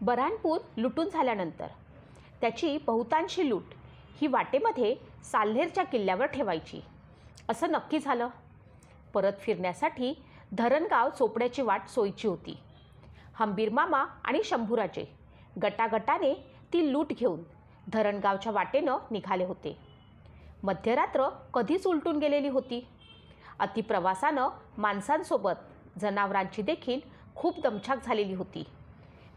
बऱ्हाणपूर लुटून झाल्यानंतर. त्याची बहुतांशी लूट ही वाटेमध्ये साल्हेरच्या किल्ल्यावर ठेवायची. असं नक्की झालं. परत फिरण्यासाठी धरणगाव चोपड्याची वाट सोयीची होती. हंबीर मामा आणि शंभूराजे गटागटाने ती लूट घेऊन धरणगावच्या वाटेनं निघाले होते. मध्यरात्र कधीच उलटून गेलेली होती. अतिप्रवासानं माणसांसोबत जनावरांची देखील खूप दमछाक झालेली होती.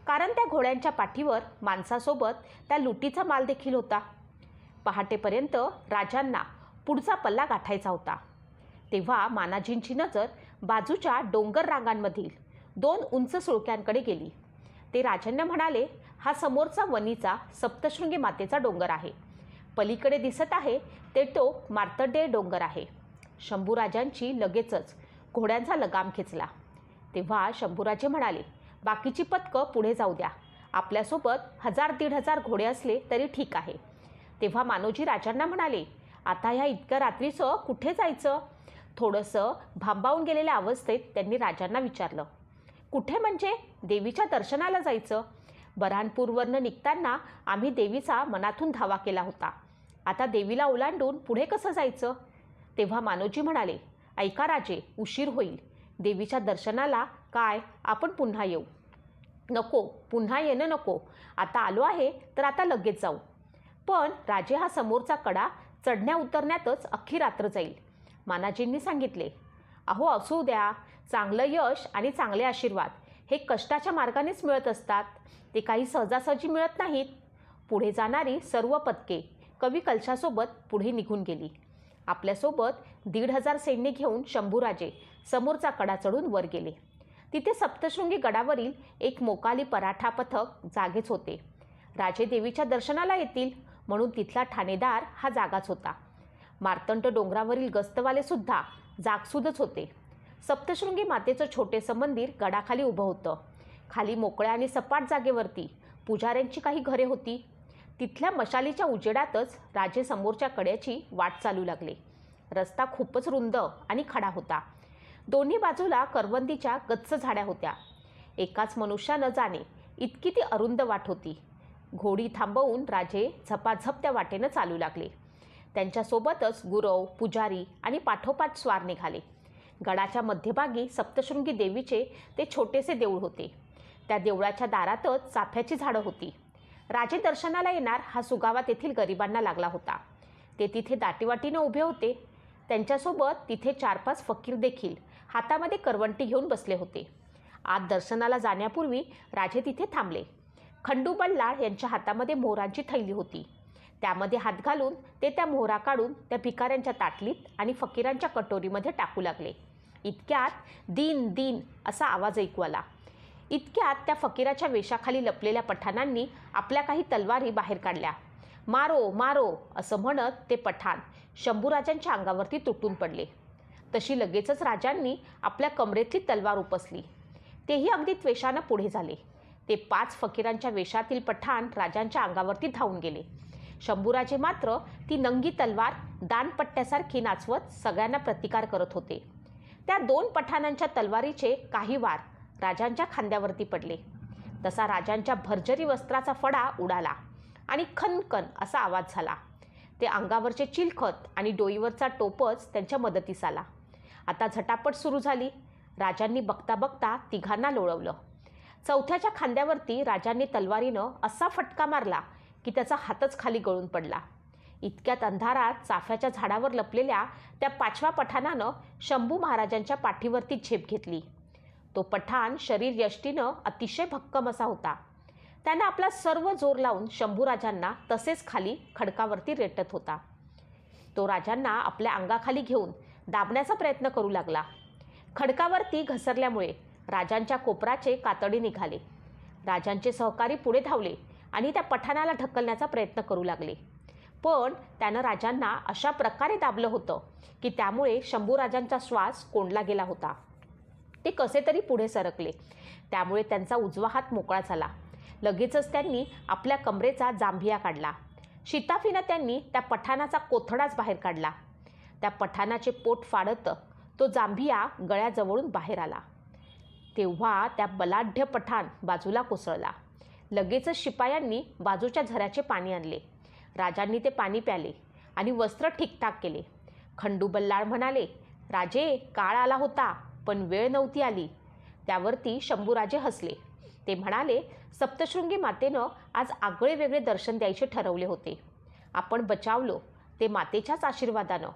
कारण त्या घोड्यांच्या पाठीवर माणसासोबत त्या लुटीचा माल देखील होता. पहाटेपर्यंत राजांना पुढचा पल्ला गाठायचा होता. तेव्हा मानाजींची नजर बाजूच्या डोंगर रांगांमधील दोन उंच सुळक्यांकडे गेली. ते राजांना म्हणाले हा समोरचा वनीचा सप्तशृंगी मातेचा डोंगर आहे. पलीकडे दिसत आहे ते तो मार्तंडेय डोंगर आहे. शंभूराजांची लगेचच घोड्यांचा लगाम खेचला. तेव्हा शंभूराजे म्हणाले बाकीची पथकं पुढे जाऊ द्या. आपल्यासोबत हजार दीड हजार घोडे असले तरी ठीक आहे. तेव्हा मानोजी राजांना म्हणाले आता ह्या इतक्या रात्रीचं कुठे जायचं? थोडंसं भांबावून गेलेल्या अवस्थेत त्यांनी राजांना विचारलं कुठे म्हणजे? देवीच्या दर्शनाला जायचं? बऱ्हाणपूरवरनं निघताना आम्ही देवीचा मनातून धावा केला होता. आता देवीला ओलांडून पुढे कसं जायचं? तेव्हा मानोजी म्हणाले ऐका राजे उशीर होईल. देवीच्या दर्शनाला काय? आपण पुन्हा येऊ. नको. पुन्हा येणं नको. आता आलो आहे तर आता लगेच जाऊ. पण राजे हा समोरचा कडा चढण्या उतरण्यातच अख्खी रात्र जाईल. मानाजींनी सांगितले अहो असू द्या. चांगलं यश आणि चांगले आशीर्वाद हे कष्टाच्या मार्गानेच मिळत असतात. ते काही सहजासहजी मिळत नाहीत. पुढे जाणारी सर्व पदके कवी कलशासोबत पुढे निघून गेली. आपल्यासोबत दीड हजार सैन्य घेऊन शंभूराजे समोरचा कडा चढून वर गेले. तिथे सप्तशृंगी गडावरील एक मोकाली पराठा पथक जागेच होते. राजे देवीच्या दर्शनाला येतील म्हणून तिथला ठाणेदार हा जागाच होता. मार्तंड डोंगरावरील गस्तवाले सुद्धा जागसूदच होते. सप्तशृंगी मातेचं छोटेसं मंदिर गडाखाली उभं होतं. खाली मोकळ्या आणि सपाट जागेवरती पुजाऱ्यांची काही घरे होती. तिथल्या मशालीच्या उजेडातच राजे समोरच्या कड्याची वाट चालू लागले. रस्ता खूपच रुंद आणि खडा होता. दोन्ही बाजूला करवंदीच्या गच्च झाड्या होत्या. एकाच मनुष्यानं जाणे इतकी ती अरुंद वाट होती. घोडी थांबवून राजे झपाझप त्या वाटेनं चालू लागले. त्यांच्यासोबतच गुरव पुजारी आणि पाठोपाठ स्वार निघाले. गडाच्या मध्यभागी सप्तशृंगी देवीचे ते छोटेसे देऊळ होते. त्या देवळाच्या दारातच चाफ्याची झाडं होती. राजे दर्शनाला येणार हा सुगावा तेथील गरिबांना लागला होता. ते तिथे दाटीवाटीनं उभे होते. त्यांच्यासोबत तिथे चार पाच फकीर देखील. हातामध्ये करवंटी घेऊन बसले होते. आत दर्शनाला जाण्यापूर्वी राजे तिथे थांबले. खंडूबल लाळ यांच्या हातामध्ये मोहरांची थैली होती. त्यामध्ये हात घालून ते त्या मोहरा काढून त्या भिकाऱ्यांच्या ताटलीत आणि फकीरांच्या कटोरीमध्ये टाकू लागले. इतक्यात दिन दिन असा आवाज ऐकू आला. इतक्यात त्या फकीराच्या वेशाखाली लपलेल्या पठाणांनी आपल्या काही तलवारी बाहेर काढल्या. मारो मारो असं म्हणत ते पठाण शंभूराजांच्या अंगावरती तुटून पडले. तशी लगेचच राजांनी आपल्या कमरेतली तलवार उपसली. तेही अगदी त्वेषानं पुढे झाले. ते पाच फकीरांच्या वेशातील पठाण राजांच्या अंगावरती धावून गेले. शंभूराजे मात्र ती नंगी तलवार दानपट्ट्यासारखी नाचवत सगळ्यांना प्रतिकार करत होते. त्या दोन पठाणांच्या तलवारीचे काही वार राजांच्या खांद्यावरती पडले. तसा राजांच्या भरजरी वस्त्राचा फडा उडाला आणि खनखन असा आवाज झाला. ते अंगावरचे चिलखत आणि डोईवरचा टोपच त्यांच्या मदतीस आला. आता झटापट सुरू झाली. राजांनी बघता बघता तिघांना लोळवलं. चौथ्याच्या खांद्यावरती राजांनी तलवारीनं असा फटका मारला की त्याचा हातच खाली गळून पडला. इतक्यात अंधारात चाफ्याच्या झाडावर लपलेल्या त्या पाचव्या पठाणानं शंभू महाराजांच्या पाठीवरती झेप घेतली. तो पठाण शरीर यष्टीनं अतिशय भक्कम असा होता. त्यानं आपला सर्व जोर लावून शंभूराजांना तसेच खाली खडकावरती रेटत होता. तो राजांना आपल्या अंगाखाली घेऊन दाबण्याचा प्रयत्न करू लागला. खडकावरती घसरल्यामुळे राजांच्या कोपराचे कातडी निघाले. राजांचे सहकारी पुढे धावले आणि त्या पठाणाला ढकलण्याचा प्रयत्न करू लागले. पण त्यानं राजांना अशा प्रकारे दाबलं होतं की त्यामुळे शंभूराजांचा श्वास कोंडला गेला होता. ते कसे तरी पुढे सरकले. त्यामुळे त्यांचा उजवा हात मोकळा झाला. लगेचच त्यांनी आपल्या कमरेचा जांभिया काढला. शिताफीनं त्यांनी त्या पठाणाचा कोथडाच बाहेर काढला. त्या पठाणाचे पोट फाडत तो जांभिया गळ्याजवळून बाहेर आला. तेव्हा त्या बलाढ्य पठाण बाजूला कोसळला. लगेचच शिपायांनी बाजूच्या झऱ्याचे पाणी आणले. राजांनी ते पाणी प्याले आणि वस्त्र ठीकठाक केले. खंडू बल्लाळ म्हणाले राजे काळ आला होता पण वेळ नव्हती आली. त्यावरती शंभूराजे हसले. ते म्हणाले सप्तशृंगी मातेनं आज आगळे वेगळे दर्शन द्यायचे ठरवले होते. आपण बचावलो ते मातेच्याच आशीर्वादानं.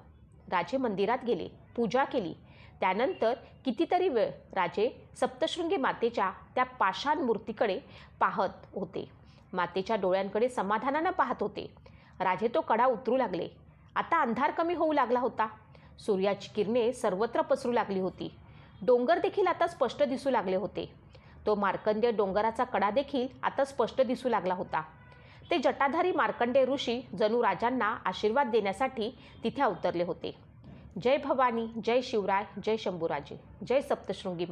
राजे मंदिरात गेले पूजा केली. त्यानंतर कितीतरी वेळ राजे सप्तशृंगी मातेच्या त्या पाषाण मूर्तीकडे पाहत होते. मातेच्या डोळ्यांकडे समाधानानं पाहत होते. राजे तो कडा उतरू लागले. आता अंधार कमी होऊ लागला होता. सूर्याची किरणे सर्वत्र पसरू लागली होती. डोंगर देखील आता स्पष्ट दिसू लागले होते. तो मार्कंदेय डोंगराचा कडा देखील आता स्पष्ट दिसू लागला होता. ते जटाधारी मार्कंडेय ऋषी जणू राजांना आशीर्वाद देण्यासाठी तिथे अवतरले होते. जय भवानी जय शिवराय जय शंभूराजे जय सप्तशृंगी